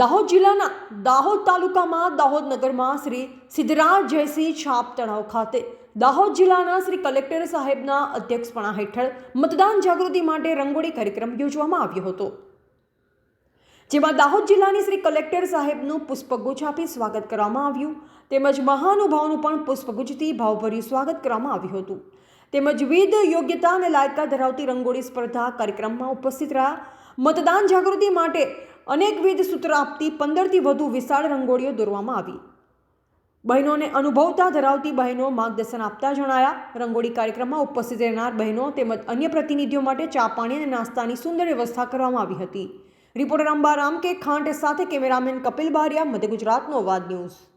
દાહોદ જિલ્લાના દાહોદ તાલુકામાં, દાહોદ નગરમાં શ્રી સિદ્ધરાજ જયસિંહ છાપ તળાવ ખાતે દાહોદ જિલ્લાના શ્રી કલેક્ટર સાહેબના અધ્યક્ષપણા હેઠળ મતદાન જાગૃતિ માટે રંગોળી કાર્યક્રમ યોજવામાં આવ્યો હતો. જેમાં દાહોદ જિલ્લાની શ્રી કલેક્ટર સાહેબનું પુષ્પગુચ્છ આપી સ્વાગત કરવામાં આવ્યું. તેમજ મહાનુભાવનું પણ પુષ્પગુચ્છથી ભાવભર્યું સ્વાગત કરવામાં આવ્યું હતું. તેમજ વિવિધ યોગ્યતા અને લાયકા ધરાવતી રંગોળી સ્પર્ધા કાર્યક્રમમાં ઉપસ્થિત રહ્યા. મતદાન જાગૃતિ માટે અનેકવિધ સૂત્ર આપતી પંદરથી વધુ વિશાળ રંગોળીઓ દોરવામાં આવી. બહેનોને અનુભવતા ધરાવતી બહેનો માર્ગદર્શન આપતા જણાયા, રંગોળી કાર્યક્રમમાં ઉપસ્થિત રહેનાર બહેનો તેમજ અન્ય પ્રતિનિધિઓ માટે ચા પાણી અને નાસ્તાની સુંદર વ્યવસ્થા કરવામાં આવી હતી. રિપોર્ટર અંબારામ કે ખાંટ સાથે કેમેરામેન કપિલ બારિયા, મધ્ય ગુજરાતનો અવાજ ન્યૂઝ.